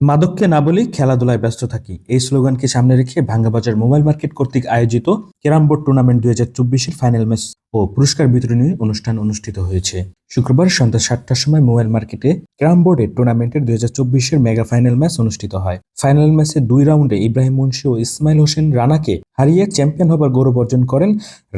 মাদককে না বলি খেলাধুলায় ব্যস্ত থাকি। এই স্লোগানকে সামনে রেখে ভাঙ্গাবাজার মোবাইল মার্কেট কর্তৃক আয়োজিত ক্যারাম বোর্ড টুর্নামেন্ট দুই হাজার চব্বিশের ফাইনাল ম্যাচ ও পুরস্কার বিতরণী অনুষ্ঠান অনুষ্ঠিত হয়েছে। শুক্রবার সন্ধ্যা সাতটার সময় মোবাইল মার্কেটে ক্যারাম বোর্ডের টুর্নামেন্টের দুই হাজার চব্বিশের মেগা ফাইনাল ম্যাচ অনুষ্ঠিত হয়। ফাইনাল ম্যাচে দুই রাউন্ডে ইব্রাহিম মুন্সি ও ইসমাইল হোসেন রানাকে হারিয়ে চ্যাম্পিয়ন হবার গৌরব অর্জন করেন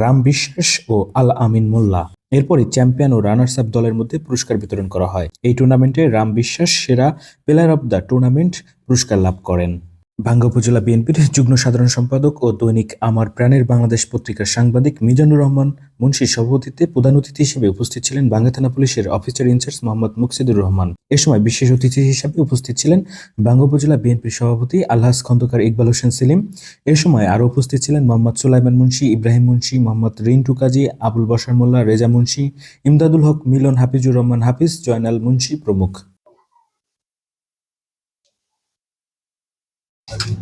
রাম বিশ্বাস ও আল আমিন মোল্লা। এরপরই চ্যাম্পিয়ন ও রানার্স আপ দলের মধ্যে পুরস্কার বিতরণ করা হয়। এই টুর্নামেন্টে রাম বিশ্বাস সেরা প্লেয়ার অব দ্য টুর্নামেন্ট পুরস্কার লাভ করেন। ভাঙ্গা উপজেলা বিএনপির যুগ্ম সাধারণ সম্পাদক ও দৈনিক আমার প্রাণের বাংলাদেশ পত্রিকার সাংবাদিক মিজানুর রহমান মুন্সির সভাপতিত্বে প্রধান অতিথি হিসেবে উপস্থিত ছিলেন বাঙ্গা থানা পুলিশের officer in charge Mohammad Muksidur Rahman. এ সময় বিশেষ অতিথি হিসেবে উপস্থিত ছিলেন বাঙ্গা উপজেলা বিএনপির সভাপতি আলহাস খন্দকার ইকবাল হোসেন সেলিম। এ সময় আরও উপস্থিত ছিলেন মোহাম্মদ সুলাইমান মুন্সি, ইব্রাহিম মুন্সি, মোহাম্মদ রিন্টু কাজী, আবুল বসার মোল্লা, রেজা মুন্সি, ইমদাদুল হক, মিলন হাফিজুর রহমান হাফিজ, জয়নাল মুন্সি প্রমুখ।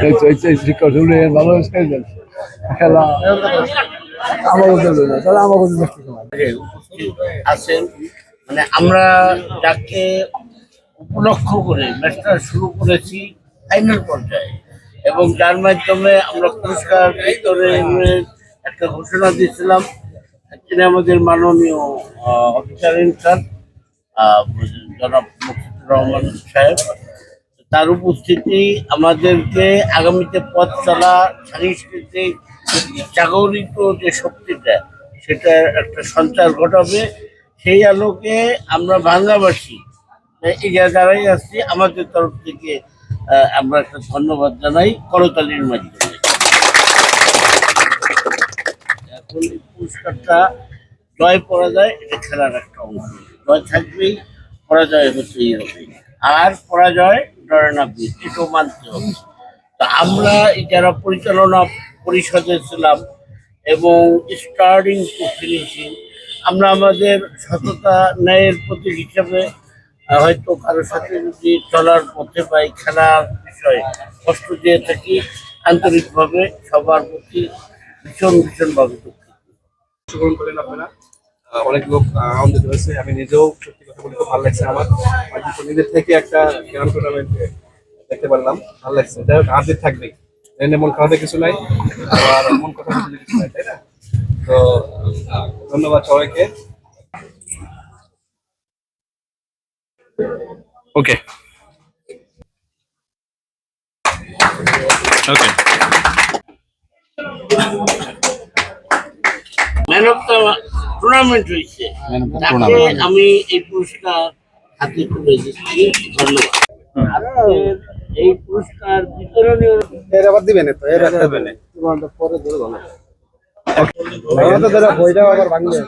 এই তো শিক্ষা শুনে ভালো খেলা তাহলে আমাকে মানে আমরা যাকে উপলক্ষ করে ম্যাচটা শুরু করেছি ফাইনাল পর্যায়ে এবং যার মাধ্যমে আমরা পুরস্কার একটা ঘোষণা দিয়েছিলাম তিনি আমাদের মাননীয় অফিসার ইনচার্জ জনাব মুক্তির রহমান সাহেব। তার উপস্থিতি আমাদেরকে আগামীতে পথ চলা, সাংস্কৃতিক জাগরিত যে শক্তিটা সেটার একটা সঞ্চার ঘটাবে। সেই আলোকে আমরা বাংলাবাসী, এই জায়গায় আসছি আমাদের তরফ থেকে আমরা একটা ধন্যবাদ জানাই করতালির মাধ্যমে। এখন এই পুরস্কারটা জয় পরাজয় এটা খেলার একটা অংশ। জয় থাকবেই, পরাজয় হতেই হবে। আর পরাজয় ডরে না এটাও মানতে হবে। তো আমরা যারা পরিচালনা পরিষদে ছিলাম এবং স্টার্টিং টু ফিনিশিং আমরা আমাদের সততা, ন্যায়ের প্রতীক হিসাবে হয়তো কারোর সাথে যদি চলার পথে পাই খেলার বিষয়ে কষ্ট দিয়ে থাকি, আন্তরিকভাবে সবার প্রতি ভীষণ ভীষণভাবে দুঃখিত। অংশগ্রহণ করলেন আপনারা? অনেক লোক আনন্দিত হয়েছে। আমি নিজেও সত্যি কথা বলে খুব ভালো লাগছে আমার। নিজের থেকে একটা গ্রাম টুর্নামেন্ট দেখতে পারলাম। ভালো লাগছে। যাই হোক থাকবেই। এনে মন খাওয়াতে কিছু নাই। আর মন কথা কিছু নাই, তাই না? তো ধন্যবাদ সবাইকে। Okay okay man of the tournament হয়েছে। তাকে আমি এই পুরস্কার হাতে তুলে দিচ্ছি। ধন্যবাদ। এই পুরস্কার বিতরণী এর আবার দিবেন তো এর পরে ধরে ভালো আবার ভাঙবে।